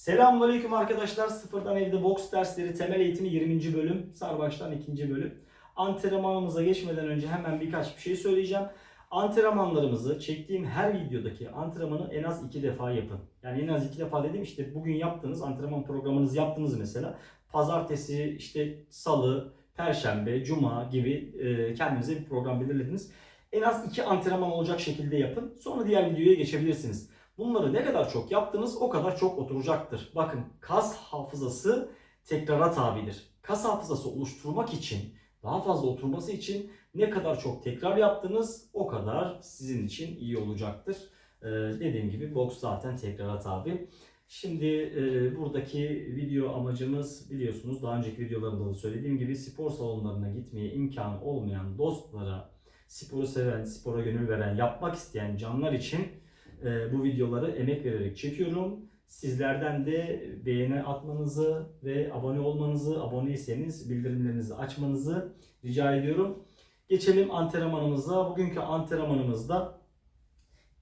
Selamünaleyküm arkadaşlar. Sıfırdan evde boks dersleri temel eğitimi 20. bölüm. Sarbaştan 2. bölüm. Antrenmanımıza geçmeden önce hemen birkaç bir şey söyleyeceğim. Antrenmanlarımızı çektiğim her videodaki antrenmanı en az iki defa yapın. Yani en az iki defa dedim işte bugün yaptığınız antrenman programınızı yaptınız mesela. Pazartesi, işte salı, perşembe, cuma gibi e, kendinize bir program belirlediniz. En az iki antrenman olacak şekilde yapın. Sonra diğer videoya geçebilirsiniz. Bunları ne kadar çok yaptınız o kadar çok oturacaktır. Bakın kas hafızası tekrara tabidir. Kas hafızası oluşturmak için, daha fazla oturması için ne kadar çok tekrar yaptınız o kadar sizin için iyi olacaktır. Ee, dediğim gibi boks zaten tekrara tabi. Şimdi e, buradaki video amacımız biliyorsunuz daha önceki videolarımda da söylediğim gibi spor salonlarına gitmeye imkanı olmayan dostlara, sporu seven, spora gönül veren, yapmak isteyen canlar için e, bu videoları emek vererek çekiyorum. Sizlerden de beğeni atmanızı ve abone olmanızı, aboneyseniz bildirimlerinizi açmanızı rica ediyorum. Geçelim antrenmanımıza. Bugünkü antrenmanımızda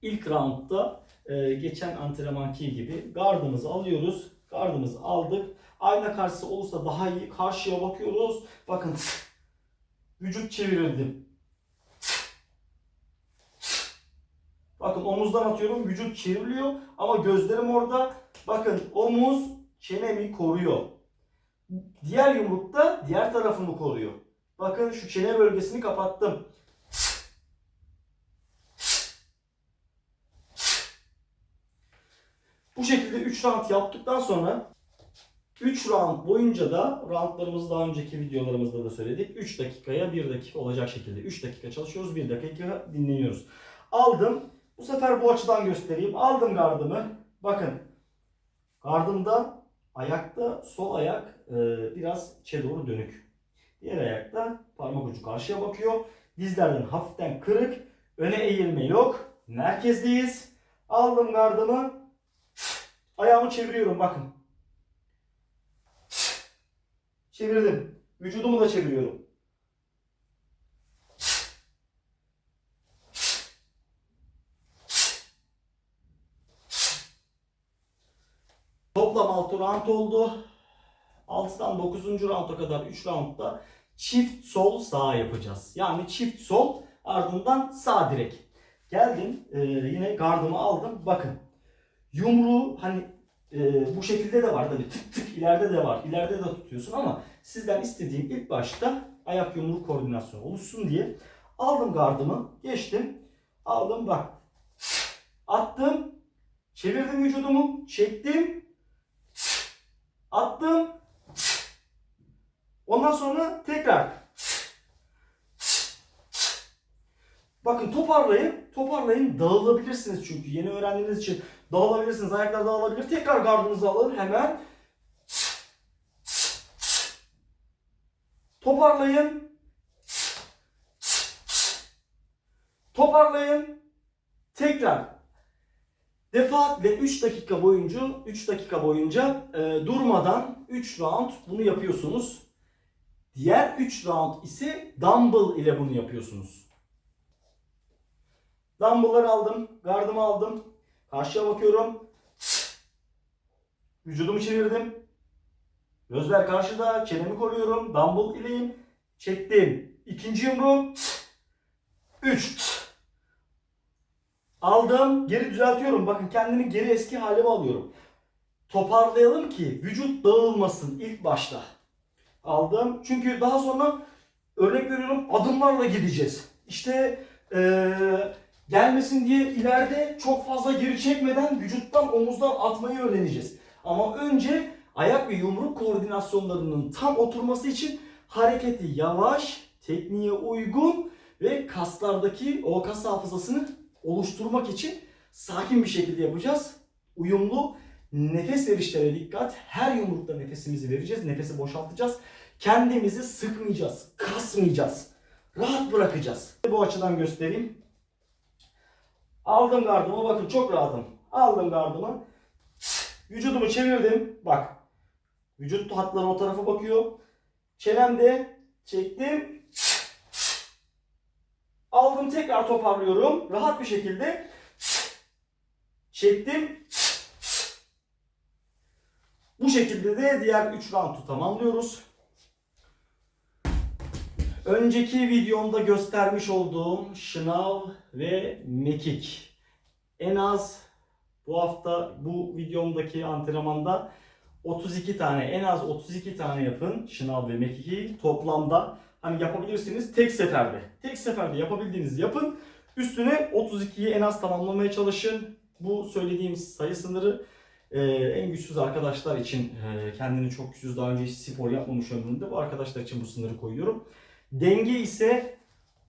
ilk roundda e, geçen antrenmanki gibi gardımızı alıyoruz. Gardımızı aldık. Ayna karşısı olursa daha iyi. Karşıya bakıyoruz. Bakın vücut çevirdim. Bakın omuzdan atıyorum vücut çevriliyor ama gözlerim orada. Bakın omuz çenemi koruyor. Diğer yumrukta diğer tarafımı koruyor. Bakın şu çene bölgesini kapattım. Bu şekilde 3 round yaptıktan sonra 3 round boyunca da roundlarımızı daha önceki videolarımızda da söyledik. 3 dakikaya 1 dakika olacak şekilde 3 dakika çalışıyoruz 1 dakika dinleniyoruz. Aldım. Bu sefer bu açıdan göstereyim. Aldım gardımı. Bakın. Gardımda ayakta sol ayak e, biraz içe doğru dönük. Diğer ayakta parmak ucu karşıya bakıyor. Dizlerden hafiften kırık. Öne eğilme yok. Merkezdeyiz. Aldım gardımı. Ayağımı çeviriyorum bakın. Çevirdim. Vücudumu da çeviriyorum. Toplam 6 round oldu. 6'dan 9. rounda kadar 3 roundda çift sol sağ yapacağız. Yani çift sol ardından sağ direk. Geldim e, yine gardımı aldım. Bakın yumruğu hani e, bu şekilde de var tabii tık tık ileride de var. İleride de tutuyorsun ama sizden istediğim ilk başta ayak yumruk koordinasyonu oluşsun diye aldım gardımı geçtim. Aldım bak attım çevirdim vücudumu çektim attım ondan sonra tekrar Bakın toparlayın. Toparlayın. Dağılabilirsiniz çünkü. Yeni öğrendiğiniz için dağılabilirsiniz. Ayaklar dağılabilir. Tekrar gardınızı alın. Hemen. Toparlayın. Toparlayın. Tekrar. Defaatle 3 dakika boyunca 3 dakika boyunca e, durmadan 3 round bunu yapıyorsunuz. Diğer 3 round ise dumbbell ile bunu yapıyorsunuz. Dumbbell'ları aldım. Gardımı aldım. Karşıya bakıyorum. Vücudumu çevirdim. Gözler karşıda. Çenemi koruyorum. Dumbbell ileyim. Çektim. İkinci yumruk. Üç. Aldım. Geri düzeltiyorum. Bakın kendimi geri eski halime alıyorum. Toparlayalım ki vücut dağılmasın ilk başta. Aldım. Çünkü daha sonra örnek veriyorum adımlarla gideceğiz. İşte eee gelmesin diye ileride çok fazla geri çekmeden vücuttan omuzdan atmayı öğreneceğiz. Ama önce ayak ve yumruk koordinasyonlarının tam oturması için hareketi yavaş, tekniğe uygun ve kaslardaki o kas hafızasını oluşturmak için sakin bir şekilde yapacağız. Uyumlu nefes verişlere dikkat. Her yumrukta nefesimizi vereceğiz. Nefesi boşaltacağız. Kendimizi sıkmayacağız, kasmayacağız. Rahat bırakacağız. Bu açıdan göstereyim. Aldım gardımı. Bakın çok rahatım. Aldım gardımı. Vücudumu çevirdim. Bak. Vücut hatları o tarafa bakıyor. Çenemde çektim. Aldım tekrar toparlıyorum. Rahat bir şekilde. Çektim. Bu şekilde de diğer 3 roundu tamamlıyoruz. Önceki videomda göstermiş olduğum şınav ve mekik. En az bu hafta bu videomdaki antrenmanda 32 tane en az 32 tane yapın şınav ve mekiki toplamda hani yapabilirsiniz tek seferde. Tek seferde yapabildiğinizi yapın. Üstüne 32'yi en az tamamlamaya çalışın. Bu söylediğim sayı sınırı e, en güçsüz arkadaşlar için e, kendini çok güçsüz daha önce hiç spor yapmamış ömründe bu arkadaşlar için bu sınırı koyuyorum. Denge ise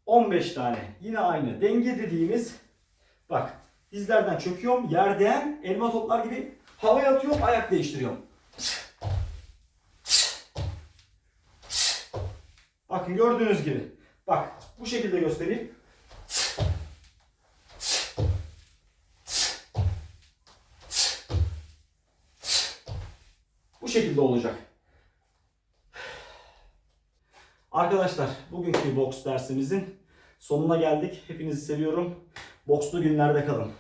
15 tane. Yine aynı. Denge dediğimiz bak dizlerden çöküyorum yerden elma toplar gibi havaya atıyorum ayak değiştiriyorum. Bakın gördüğünüz gibi. Bak bu şekilde göstereyim. Şekilde olacak. Arkadaşlar bugünkü boks dersimizin sonuna geldik. Hepinizi seviyorum. Bokslu günlerde kalın.